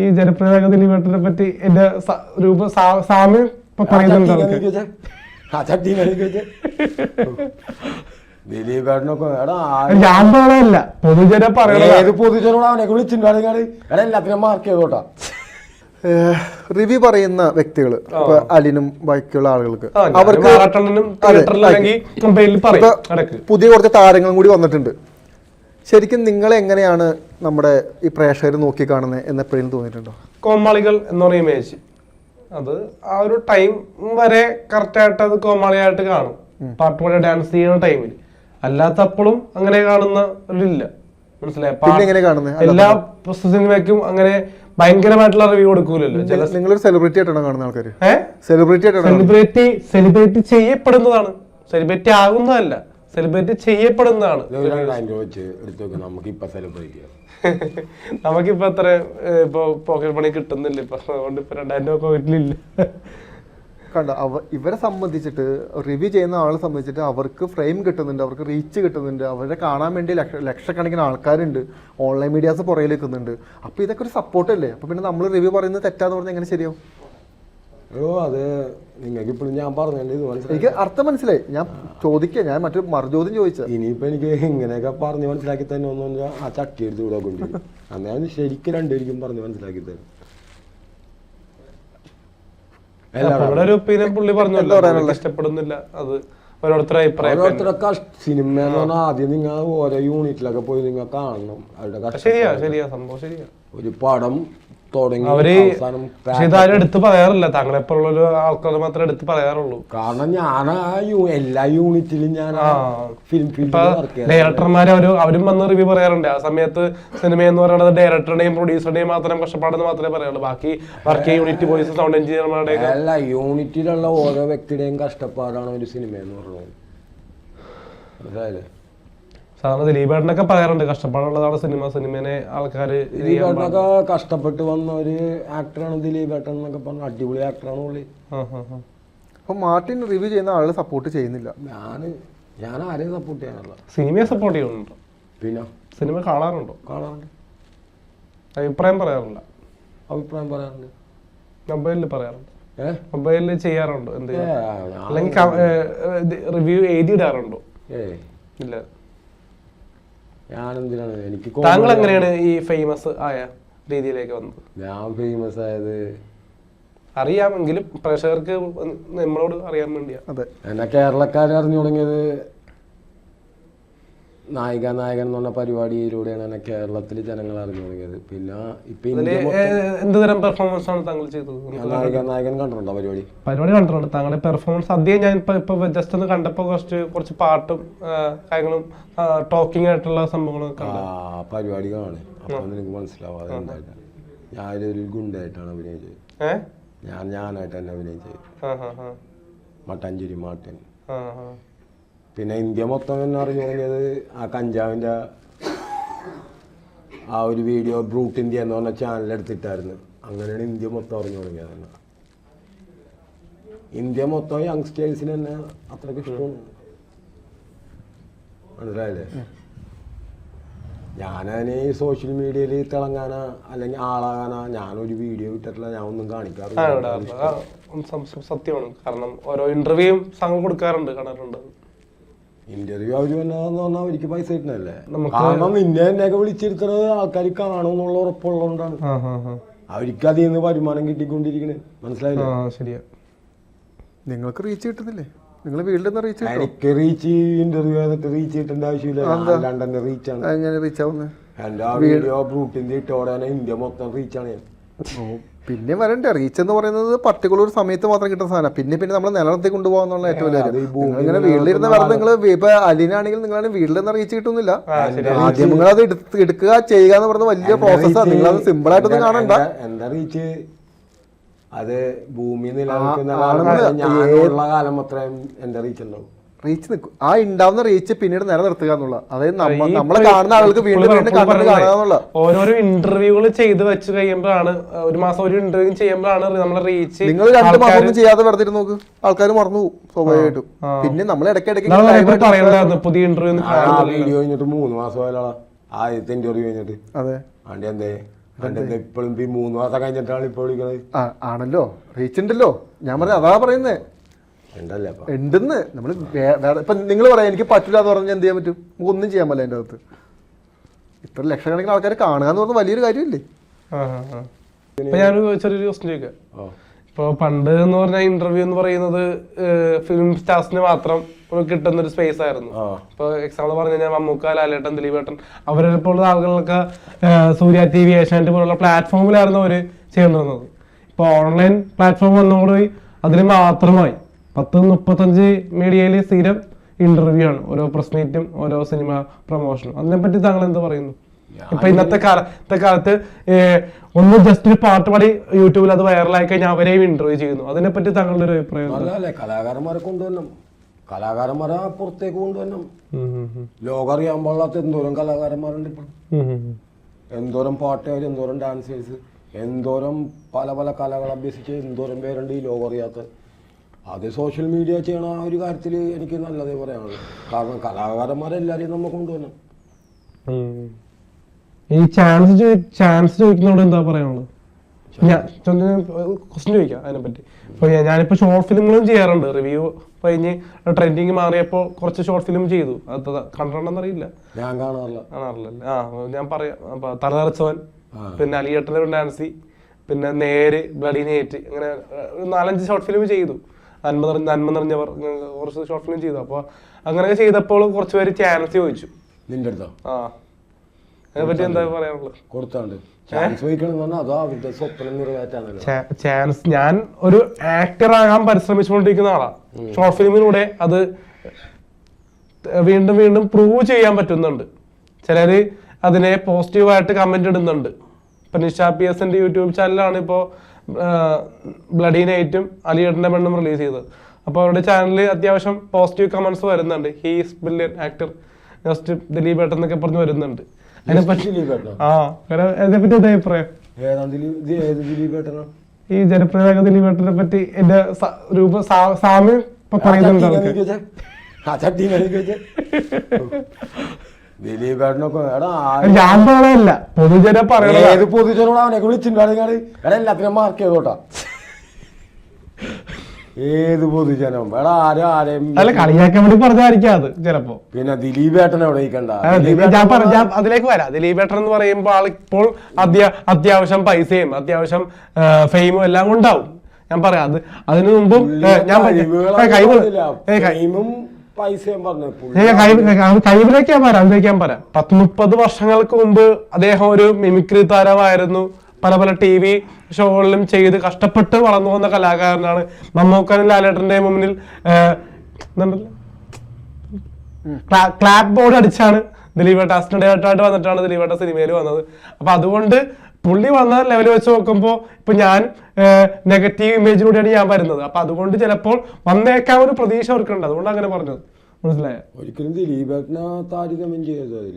ഈ ജനപ്രിയ ദിലീപേട്ടനെ പറ്റി എന്റെ രൂപ സാമ്യം ഇപ്പൊ പറയുന്നുണ്ട് ഞാൻ പൊതുജന പറയണതാ. പൊതുജനോട് അവനൊക്കെ എല്ലാത്തിനും മാർക്ക് ചെയ്തോട്ടാ. റിവ്യൂ പറയുന്ന വ്യക്തികൾ ഇപ്പൊ അലിനും ബാക്കിയുള്ള ആളുകൾക്ക്. അവർക്ക് പുതിയ കുറച്ച് താരങ്ങളും കൂടി വന്നിട്ടുണ്ട്. ശരിക്കും നിങ്ങൾ എങ്ങനെയാണ് നമ്മുടെ ഈ പ്രേക്ഷകർ നോക്കി കാണുന്നത് എന്ന് എപ്പോഴും തോന്നിയിട്ടുണ്ടോ? കോമാളികൾ എന്ന് പറയും മേശി അത് ആ ഒരു ടൈം വരെ കറക്റ്റായിട്ട് അത് കോമാളിയായിട്ട് കാണും. പാട്ട് പാടി ഡാൻസ് ചെയ്യുന്ന ടൈമിൽ അല്ലാത്തപ്പോഴും അങ്ങനെ കാണുന്ന ഒരില്ല. മനസ്സിലായി? എല്ലാ സിനിമയ്ക്കും അങ്ങനെ ഭയങ്കരമായിട്ടുള്ള റിവ്യൂ കൊടുക്കൂലല്ലോ. നിങ്ങൾ സെലിബ്രിറ്റി ആയിട്ടാണ് കാണുന്ന ആൾക്കാർ സെലിബ്രിറ്റി സെലിബ്രിറ്റി സെലിബ്രിറ്റി ചെയ്യപ്പെടുന്നതാണ്. സെലിബ്രിറ്റി ആകുന്നതല്ല. സെലിബ്രിറ്റി ചെയ്യപ്പെടുന്നതാണ്. വെക്കാം നമുക്ക് ഇപ്പൊ സെലിബ്രേറ്റ് ചെയ്യാം. നമുക്കിപ്പോ അത്ര ഇപ്പൊ പോക്കറ്റ് പണി കിട്ടുന്നില്ല ഇപ്പൊ. അതുകൊണ്ട് ഇപ്പൊ രണ്ടായിരം രൂപ വീട്ടിലില്ല കണ്ട അവ ഇവരെ സംബന്ധിച്ചിട്ട് റിവ്യൂ ചെയ്യുന്ന ആളെ സംബന്ധിച്ചിട്ട് അവർക്ക് ഫ്രെയിം കിട്ടുന്നുണ്ട് അവർക്ക് റീച്ച് കിട്ടുന്നുണ്ട് അവരെ കാണാൻ വേണ്ടി ലക്ഷ ലക്ഷക്കണക്കിന് ആൾക്കാരുണ്ട് ഓൺലൈൻ മീഡിയാസ് പുറകിൽ നിൽക്കുന്നുണ്ട്. അപ്പോൾ ഇതൊക്കെ ഒരു സപ്പോർട്ട് അല്ലേ? അപ്പോൾ പിന്നെ നമ്മൾ റിവ്യൂ പറയുന്നത് തെറ്റാന്ന് പറഞ്ഞാൽ എങ്ങനെ ശരിയാവും? അയ്യോ അത് നിങ്ങൾക്ക് ഇപ്പോഴും ഞാൻ പറഞ്ഞത് ഇത് മനസ്സിലായി. എനിക്ക് അർത്ഥം മനസ്സിലായി. ഞാൻ ചോദിക്ക ഞാൻ മറ്റൊരു മറുചോദ്യം ചോദിച്ചത്. ഇനിയിപ്പോ എനിക്ക് ഇങ്ങനെയൊക്കെ പറഞ്ഞു മനസ്സിലാക്കി തന്നെ ഒന്നും ആ ചട്ടി എടുത്ത് ഇവിടെ കൊണ്ട് അന്നേരം ശരിക്കും രണ്ടുപേർക്കും പറഞ്ഞ് മനസ്സിലാക്കി തരും. നമ്മുടെ ഒരു ഒപ്പീനിയൻ പുള്ളി പറഞ്ഞല്ലോ ഇഷ്ടപ്പെടുന്നില്ല. അത് ഓരോരുത്തരുടെ അഭിപ്രായം ഓരോരുത്തരൊക്കെ സിനിമ എന്ന് പറഞ്ഞാൽ ആദ്യം നിങ്ങൾ ഓരോ യൂണിറ്റിലൊക്കെ പോയി നിങ്ങൾ കാണണം. അവരുടെ കഷ്ട ശരിയാ ശരിയാ സംഭവം ശരിയാ. ഒരു പടം അവർ പക്ഷെ ഇതാരും എടുത്ത് പറയാറില്ല. തങ്ങളെപ്പോലുള്ള ഒരു ആൾക്കാർ മാത്രമേ എടുത്ത് പറയാറുള്ളൂ. കാരണം ഞാൻ ആ എല്ലാ യൂണിറ്റിലും ഞാൻ. ഫിലിം ഡയറക്ടർമാര് അവർ അവരും വന്ന് റിവ്യൂ പറയാറുണ്ട്. ആ സമയത്ത് സിനിമ എന്ന് പറയുന്നത് ഡയറക്ടറുടെയും പ്രൊഡ്യൂസറുടെയും മാത്രം കഷ്ടപ്പാടെന്ന് മാത്രമേ പറയാറുള്ളൂ. ബാക്കി വർക്ക് യൂണിറ്റ് ബോയ്സ് സൗണ്ട് എഞ്ചിനീയർമാരുടെ അല്ല യൂണിറ്റിലുള്ള ഓരോ വ്യക്തിയുടെയും കഷ്ടപ്പാടാണ് ഒരു സിനിമ എന്ന് പറയുന്നത് മനസ്സിലായില്ലേ? സാധാരണ ദിലീപേട്ടനൊക്കെ പറയാറുണ്ട് കഷ്ടപ്പാടുള്ളതാണ് സിനിമ സിനിമനെ ആൾക്കാര് ദിലീപേട്ടനൊക്കെ കഷ്ടപ്പെട്ട് വന്ന ഒരു ആക്ടറാണ് ദിലീപേട്ടൻ എന്നൊക്കെ പറഞ്ഞ അടിപൊളി ആക്ടറാണ് പുള്ളി. അപ്പൊ മാർട്ടിൻ റിവ്യൂ ചെയ്യുന്ന ആളെ സപ്പോർട്ട് ചെയ്യുന്നില്ല. ഞാൻ ഞാൻ ആരെയും സപ്പോർട്ട് ചെയ്യാനല്ല. സിനിമയെ സപ്പോർട്ട് ചെയ്യുന്നുണ്ടോ. പിന്നെ? സിനിമ കാണാറുണ്ടോ. കാണാറുണ്ട്. അഭിപ്രായം പറയാറില്ല. അഭിപ്രായം പറയാറുണ്ട്. മൊബൈലിൽ പറയാറുണ്ട്. ഏഹ് മൊബൈലിൽ ചെയ്യാറുണ്ടോ എന്ത് അല്ലെങ്കിൽ റിവ്യൂ എഴുതിയിടാറുണ്ടോ? ഇല്ല. ഞാൻ എന്തിനാണ് എനിക്ക് താങ്കൾ എങ്ങനെയാണ് ഈ ഫേമസ് ആയ രീതിയിലേക്ക് വന്നത്? ഞാൻ ഫേമസ് ആയത് അറിയാമെങ്കിലും പ്രേക്ഷകർക്ക് നമ്മളോട് അറിയാൻ വേണ്ടിയാ. അതെ. എന്നെ കേരളക്കാരെ അറിഞ്ഞു തുടങ്ങിയത് നായിക നായകൻ എന്ന് പറഞ്ഞ പരിപാടിയിലൂടെയാണ് എന്നെ കേരളത്തിൽ ജനങ്ങൾ അറിഞ്ഞു തുടങ്ങിയത്. പിന്നെ ഇപ്പൊ അതിൽ ഇന്ത്യ മൊത്തം എന്ത് തരം പെർഫോമൻസ് ആണ് താങ്കൾ ചെയ്തത്? ഞാൻ നായിക നായകൻ കണ്ടിട്ടുണ്ടോ പരിപാടി? പരിപാടി കണ്ടിട്ടുണ്ട്. താങ്കളുടെ പെർഫോമൻസ് അധികം ഞാൻ ഇപ്പൊ ഇപ്പൊ ജസ്റ്റ് ഒന്ന് കണ്ടപ്പോ കുറച്ച് കുറച്ച് പാട്ടും ആ, കാര്യങ്ങളും ടോക്കിംഗ് ആയിട്ടുള്ള സംഭവങ്ങളൊക്കെ ആ പരിപാടി കാണും. അപ്പൊ നിനക്ക് മനസ്സിലാവാതെ എന്തായിട്ട്. ഞാനൊരു ഗുണ്ടായിട്ടാണ് അഭിനയിച്ചത്. ഞാൻ ഞാനായിട്ട് തന്നെ അഭിനയിച്ചത്. ആ മട്ടാഞ്ചേരി മാട്ടൻ ആ. പിന്നെ ഇന്ത്യ മൊത്തം എന്ന് അറിഞ്ഞു കഴിഞ്ഞത് ആ കഞ്ചാവിന്റെ ആ ഒരു വീഡിയോ ബ്രൂട്ട് ഇന്ത്യ എന്ന് പറഞ്ഞ ചാനൽ എടുത്തിട്ടായിരുന്നു. അങ്ങനെയാണ് ഇന്ത്യ മൊത്തം അറിഞ്ഞു തുടങ്ങിയത്. തന്നെ ഇന്ത്യ മൊത്തം യങ്സ്റ്റേഴ്സിന് തന്നെ അത്രയ്ക്ക് ഇഷ്ടമാണ്. മനസ്സിലായില്ലേ? ഞാനതിന് സോഷ്യൽ മീഡിയയിൽ തിളങ്ങാനാ അല്ലെങ്കിൽ ആളാകാനാ ഞാനൊരു വീഡിയോ ഇട്ടിട്ടില്ല ഞാൻ ഒന്നും കാണിക്കാറില്ല. സത്യമാണ്. കാരണം ഓരോ ഇന്റർവ്യൂയും സംഘം കൊടുക്കാറുണ്ട് കാണാറുണ്ട് ഇന്റർവ്യൂ അവർ വന്നതെന്ന് പറഞ്ഞാൽ അവർക്ക് പൈസ കിട്ടണല്ലേ കാരണം നിന്നെ എന്നെയൊക്കെ വിളിച്ചിരുത്തണത് ആൾക്കാർ കാണുമെന്നുള്ള ഉറപ്പുള്ളതുകൊണ്ടാണ്. അവർക്ക് അതിൽ നിന്ന് വരുമാനം കിട്ടിക്കൊണ്ടിരിക്കണേ. മനസ്സിലായില്ലേ? ശരിയാ. നിങ്ങൾക്ക് റീച്ച് കിട്ടുന്നില്ലേ? നിങ്ങൾ വീട്ടിൽ നിന്ന് റീച്ച് എനിക്ക് റീച്ച് ഇന്റർവ്യൂ ചെയ്തിട്ട് റീച്ച് കിട്ടേണ്ട ആവശ്യമില്ല. ലണ്ടന്റെ റീച്ച് ആണ്. എങ്ങനെ റീച്ച് ആവുന്നത് എന്റെ വീഡിയോ ബ്രൂട്ടിന്റെ ഇട്ടോടെ ഇന്ത്യ മൊത്തം റീച്ച് ആണ് ഞാൻ. പിന്നെ വരണ്ടേ. റീച്ച് എന്ന് പറയുന്നത് പർട്ടിക്കുലർ സമയത്ത് മാത്രം കിട്ടുന്ന സാധനം. പിന്നെ പിന്നെ നമ്മൾ നിലനിർത്തി കൊണ്ടുപോകാന്നുള്ള ഏറ്റവും വലിയ ഇങ്ങനെ വീട്ടിലിരുന്ന് വേറെ നിങ്ങൾ ഇപ്പൊ അലിനാണെങ്കിൽ നിങ്ങളാണ് വീട്ടിൽ നിന്ന് റീച്ച് കിട്ടുന്നില്ല. ആദ്യം നിങ്ങൾ അത് എടുക്കുക ചെയ്യുക എന്ന് പറയുന്നത് വലിയ പ്രോസസ്സാണ് നിങ്ങൾ അത് സിമ്പിൾ ആയിട്ടൊന്നും കാണണ്ട. എന്റെ റീച്ച്? അത് ഭൂമി നിലനിൽക്കുന്ന കാലം മാത്രമേ ഞാനുള്ള കാലം അത്രയും എന്റെ റീച്ച് ഉണ്ടാവും റീച്ച് നിൽക്കും ആ ഉണ്ടാവുന്ന റീച്ച് പിന്നീട് നിലനിർത്തുക എന്നുള്ള. അതായത് നമ്മ നമ്മൾ നമ്മളെ കാണുന്ന ആളുകൾക്ക് വീണ്ടും വീണ്ടും കാണുക എന്നുള്ള ഓരോരോ ഇന്റർവ്യൂകൾ ചെയ്ത് വെച്ച് കഴിയുമ്പോഴാണ് ഒരു മാസം ഒരു ഇന്റർവ്യൂ ചെയ്യുമ്പോഴാണ് നമ്മളെ റീച്ച് നിങ്ങൾ രണ്ട് മാസം ഒന്നും ചെയ്യാതെ വെറുതെ നോക്ക്. ആൾക്കാർ മറന്നു സ്വാഭാവികമായിട്ടും. പിന്നെ നമ്മൾ ഇടയ്ക്കിടയ്ക്ക് ഇടയ്ക്ക് പുതിയ ഇന്റർവ്യൂ വീഡിയോ കഴിഞ്ഞിട്ട് മൂന്ന് മാസം ആദ്യത്തെ ഇന്റർവ്യൂ കഴിഞ്ഞിട്ട്. അതെ. ആണ്ടി എന്തേ? ഇപ്പോഴും ഈ മൂന്ന് മാസം കഴിഞ്ഞിട്ടാണ് ഇപ്പോൾ വിളിക്കുന്നത് ആണല്ലോ. റീച്ച് ഉണ്ടല്ലോ. ഞാൻ പറഞ്ഞ അതാ പറയുന്നേ. ഉണ്ടെന്ന്. നമ്മൾ ഇപ്പം നിങ്ങൾ പറയാം എനിക്ക് പറ്റില്ല എന്ന് പറഞ്ഞാൽ എന്ത് ചെയ്യാൻ പറ്റും? നമുക്ക് ഒന്നും ചെയ്യാൻ പറ്റില്ല അതിന്റെ അകത്ത്. ഇത്ര ലക്ഷക്കണക്കിന് ആൾക്കാർ കാണുക എന്ന് പറഞ്ഞാൽ വലിയൊരു കാര്യമില്ലേ? ഞാനൊരു ചെറിയൊരു ക്വസ്റ്റ്യൻ ചോദിക്കാം. ഇപ്പോൾ പണ്ട് എന്ന് പറഞ്ഞാൽ ഇന്റർവ്യൂ എന്ന് പറയുന്നത് ഫിലിം സ്റ്റാർസിന് മാത്രം കിട്ടുന്ന ഒരു സ്പേസ് ആയിരുന്നു. ഇപ്പൊ എക്സാമ്പിൾ പറഞ്ഞു കഴിഞ്ഞാൽ മമ്മൂക്ക ലാലേട്ടൻ ദിലീപേട്ടൻ അവരെ പോലുള്ള ആളുകളൊക്കെ സൂര്യ ടി വി ഏഷ്യാനെറ്റ് പോലുള്ള പ്ലാറ്റ്ഫോമിലായിരുന്നു അവർ വന്നത് ഇപ്പൊ ഓൺലൈൻ പ്ലാറ്റ്ഫോം വന്നതോടുകൂടി അതിന് മാത്രമായി. പത്ത് മുപ്പത്തഞ്ച് മീഡിയയിൽ സ്ഥിരം ഇന്റർവ്യൂ ആണ്. ഓരോ പ്രസ് മീറ്റും ഓരോ സിനിമ പ്രൊമോഷനും അതിനെപ്പറ്റി താങ്കൾ എന്ത് പറയുന്നു? ഇപ്പൊ ഇന്നത്തെ കാലത്തെ കാലത്ത് ഒന്ന് ജസ്റ്റ് ഒരു പാട്ട് പാടി യൂട്യൂബിൽ അത് വൈറലായി കഴിഞ്ഞാൽ അവരെയും ഇന്റർവ്യൂ ചെയ്യുന്നു. അതിനെപ്പറ്റി താങ്കളുടെ ഒരു അഭിപ്രായം കലാകാരന്മാരെ കൊണ്ടുവരണം. കലാകാരന്മാരെ പുറത്തേക്ക് കൊണ്ടുവരണം. ലോകം അറിയാൻ പാടില്ലാത്ത എന്തോരം കലാകാരന്മാരുണ്ട് ഇപ്പൊ. എന്തോരം പാട്ടുകാർ എന്തോരം ഡാൻസേഴ്സ് എന്തോരം പല പല കലകൾ അഭ്യസിച്ച് എന്തോരം പേരുണ്ട് ഈ ലോകം അറിയാത്ത അത് സോഷ്യൽ മീഡിയ ചെയ്യണ ആ ഒരു കാര്യത്തിൽ എനിക്ക് നല്ലതേ പറയാനുള്ളൂ കാരണം കലാകാരന്മാരെല്ലാവരെയും നമ്മൾ കൊണ്ടുവരണം ഉം. ഈ ചാൻസ് ചാൻസ് ചോദിക്കുന്നതോട് എന്താ പറയാനുള്ളത്? ഞാൻ ക്വസ്റ്റ്യൻ ചോദിക്കാം അതിനെപ്പറ്റി. ഇപ്പൊ ഞാൻ- ഞാനിപ്പോ ഷോർട്ട് ഫിലിമുകളും ചെയ്യാറുണ്ട്. റിവ്യൂ കഴിഞ്ഞ് ട്രെൻഡിങ് മാറിയപ്പോൾ കുറച്ച് ഷോർട്ട് ഫിലിം ചെയ്തു. അത് കണ്ടിട്ടുണ്ടെന്നറിയില്ല. ഞാൻ കാണാറില്ല. കാണാറില്ല ആ ഞാൻ പറയാം. അപ്പൊ തലതെറിച്ചവൻ പിന്നെ അലിയേട്ടന്റെ ഡാൻസി പിന്നെ നേര് ബ്ലഡി നേറ്റ് അങ്ങനെ നാലഞ്ച് ഷോർട്ട് ഫിലിം ചെയ്തു. നന്മ നിറഞ്ഞ നന്മ നിറഞ്ഞവർ. കുറച്ച് ഷോർട്ട് ഫിലിം ചെയ്തു. അപ്പോൾ അങ്ങനെ ചെയ്തപ്പോൾ കുറച്ച് പേര് ചാൻസ് ചോദിച്ചു. നിന്റെ അടുത്തോ? ആ. അതിനെപ്പറ്റി എന്താ പറയാനുള്ളത്? കൊടുത്താണ്ട്. ചാൻസ് ഞാൻ ഒരു ആക്ടർ ആകാൻ പരിശ്രമിച്ചുകൊണ്ടിരിക്കുന്ന ആളാണ് ഷോർട്ട് ഫിലിമിലൂടെ അത് വീണ്ടും വീണ്ടും പ്രൂവ് ചെയ്യാൻ പറ്റുന്നുണ്ട്. ചിലര് അതിനെ പോസിറ്റീവായിട്ട് കമന്റ് ഇടുന്നുണ്ട്. ഇപ്പൊ നിഷ പി എസിന്റെ യൂട്യൂബ് ചാനലാണ് ഇപ്പോ ബ്ലഡി നൈറ്റും അലിയേട്ടന്റെ പെണ്ണും റിലീസ് ചെയ്തത്. അപ്പോൾ അവരുടെ ചാനലിൽ അത്യാവശ്യം പോസിറ്റീവ് കമന്റ്സ് വരുന്നുണ്ട്. He's brilliant actor just Dileep ഏട്ടൻ എന്നൊക്കെ പറഞ്ഞ് വരുന്നുണ്ട്. അതിനെപ്പറ്റി ദിലീപേട്ടനോ ആ അങ്ങനെ അതിനെപ്പറ്റി എന്താ അഭിപ്രായം? ഏതാണ് ദിലീപ് ഏട്ടനെ? ഈ ദിലീപേട്ടനെ പറ്റി എന്റെ രൂപ സാമ്യം ഇപ്പൊ പറയുന്നുണ്ട് ദിലീപേട്ടനൊക്കെ എടാ ആ- ഞാൻ പൊതുജന ഏത് പൊതുജനോട് അവനൊക്കെ വിളിച്ചിട്ടുണ്ടാണ് എടാ എല്ലാത്തിനും മാർക്ക് ചെയ്തോട്ടാ ഏത് പൊതുജനം എടാ ആരും ആരെയും അല്ല കളിയാക്കാൻ വേണ്ടി പറഞ്ഞായിരിക്കാം അത് ചിലപ്പോ. പിന്നെ ദിലീപേട്ടൻ എവിടെ ഇരിക്കണ്ട. ആ, ദിലീപ് ഞാൻ പറ- ഞാൻ അതിലേക്ക് വരാം. ദിലീപേട്ടൻ എന്ന് പറയുമ്പോൾ ആൾ ഇപ്പോൾ അത്യാ അത്യാവശ്യം പൈസയും അത്യാവശ്യം ഫെയിമും എല്ലാം ഉണ്ടാവും ഞാൻ പറയാം അത് അതിനു മുമ്പും ഏ, ഞാൻ പ- ഏ, കൈവ് ഏ, കൈ- ടൈമും പൈസയും പറഞ്ഞു ഏ, കൈ- കൈ- കൈവിലേക്ക് ഞാൻ പറയാം അതിലേക്ക് ഞാൻ പറയാം പത്ത് മുപ്പത് വർഷങ്ങൾക്ക് മുമ്പ് അദ്ദേഹം ഒരു മിമിക്രി താരമായിരുന്നു. പല പല ടി വി ഷോകളിലും ചെയ്ത് കഷ്ടപ്പെട്ട് വളർന്നു വന്ന കലാകാരനാണ്. മമ്മൂക്കനും ലാലേട്ടന്റെ മുന്നിൽ ക്ലാപ്പ് ബോർഡ് അടിച്ചാണ് ദിലീപേട്ട അസിസ്റ്റന്റ് വന്നിട്ടാണ് വന്നിട്ടാണ് ദിലീപേട്ട സിനിമയിൽ വന്നത്. അപ്പൊ അതുകൊണ്ട് പുള്ളി വന്ന ലെവൽ വെച്ച് നോക്കുമ്പോൾ ഇപ്പൊ ഞാൻ നെഗറ്റീവ് ഇമേജിലൂടെയാണ് ഞാൻ വരുന്നത്. അപ്പൊ അതുകൊണ്ട് ചിലപ്പോൾ വന്നേക്കാൻ ഒരു പ്രതീക്ഷ അവർക്കുണ്ട്. അതുകൊണ്ട് അങ്ങനെ പറഞ്ഞത്. മനസ്സിലായോ? ഒരിക്കലും ദിലീപേട്ടനെ താരതമ്യം ചെയ്തത് അതിൽ.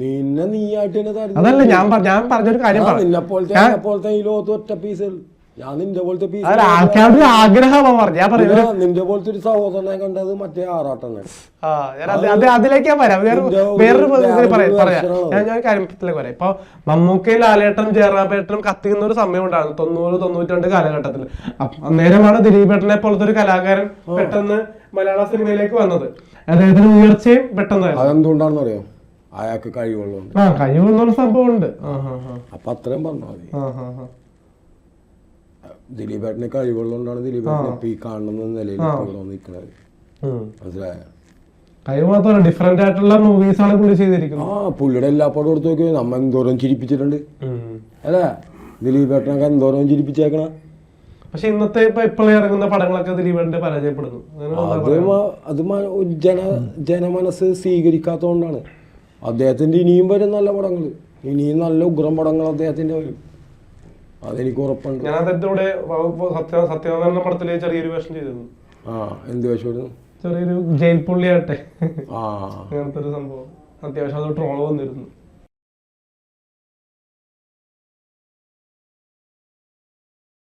നിന്നെ നീയായിട്ട് തന്നെ താരതമ്യം അതല്ല ഞാൻ ഞാൻ പറഞ്ഞൊരു കാര്യം നിന്നെ പോലത്തെ ഈ ലോകത്ത് ഒറ്റ പീസ് ഞാൻ നിന്റെ പോലത്തെ പീസ് അല്ല ആൾക്കാരുടെ ആഗ്രഹമാണ് പറഞ്ഞു. ഞാൻ പറയുന്നത് നിന്റെ പോലത്തെ ഒരു സഹോദരനെ കണ്ടത് മറ്റേ ആറാട്ടനെ ആ ഞാൻ അത് അത് അതിലേക്ക് ഞാൻ വരാം. വേറെ ഇതിന്റെ ഒരു വേറൊരു ഇതിൽ പറയാം പറയാം. ഞാൻ ഞാൻ ഒരു കാര്യത്തിലേക്ക് പറയാം. ഇപ്പൊ മമ്മൂക്കയും ലാലേട്ടനും ജയറാമേട്ടനും കത്തിക്കുന്ന ഒരു സമയം ഉണ്ടായിരുന്നു. തൊണ്ണൂറ് തൊണ്ണൂറ്റി കാലഘട്ടത്തിൽ. അന്നേരമാണ് ദിലീപേട്ടനെ പോലത്തെ ഒരു കലാകാരൻ പെട്ടെന്ന് മലയാള സിനിമയിലേക്ക് വന്നത്. അദ്ദേഹത്തിന് ഉയർച്ചയും പെട്ടെന്നായിരുന്നു. അതെന്തുകൊണ്ടാണെന്ന് അറിയോ അയാൾക്ക് കഴിവുള്ളതുകൊണ്ട്. ആ കഴിവെന്നുള്ള സംഭവം ഉണ്ട് ആ അപ്പൊ അത്രയും പറഞ്ഞാൽ മതി. ആ. ദിലീപേട്ടന് കഴിവുള്ളതുകൊണ്ടാണ് ദിലീപേട്ടൻ ഇപ്പൊ ഈ കാണുന്ന നിലയിൽ നിൽക്കുന്നത്. മനസ്സിലായ? കഴിവ് മാത്രമല്ല ഡിഫറെന്റ് ആയിട്ടുള്ള മൂവീസ് ആണ് പുള്ളി ചെയ്തിരിക്കുന്നത്. ആ പുള്ളിയുടെ എല്ലാ പടം എടുത്ത് നോക്കി. നമ്മ എന്തോരം ചിരിപ്പിച്ചിട്ടുണ്ട്. അല്ല? ദിലീപേട്ടനൊക്കെ എന്തോരം ചിരിപ്പിച്ചേക്കണ. പക്ഷെ ഇന്നത്തെ ഇപ്പൊ ഇപ്പോൾ ഇറങ്ങുന്ന പടങ്ങളൊക്കെ ദിലീപേട്ടന്റെ പരാജയപ്പെടുന്നു. അത് അത് ജന ജനമനസ് സ്വീകരിക്കാത്തതുകൊണ്ടാണ്. അദ്ദേഹത്തിന്റെ ഇനിയും വരും നല്ല പടങ്ങൾ ഇനിയും നല്ല ഉഗ്രം പടങ്ങൾ അദ്ദേഹത്തിന്റെ വരും. അതെനിക്ക് ഉറപ്പുണ്ട്. ഞാൻ വകുപ്പ് സത്യ സത്യനാരായണ പടത്തിൽ ചെറിയൊരു വേഷം ചെയ്തിരുന്നു. ആ എന്ത് വേഷമായിരുന്നു ചെറിയൊരു ജയിൽ പുള്ളിയാട്ടെ. ആ. അങ്ങനത്തെ ഒരു സംഭവം. അത്യാവശ്യം അത് ട്രോൾ വന്നിരുന്നു.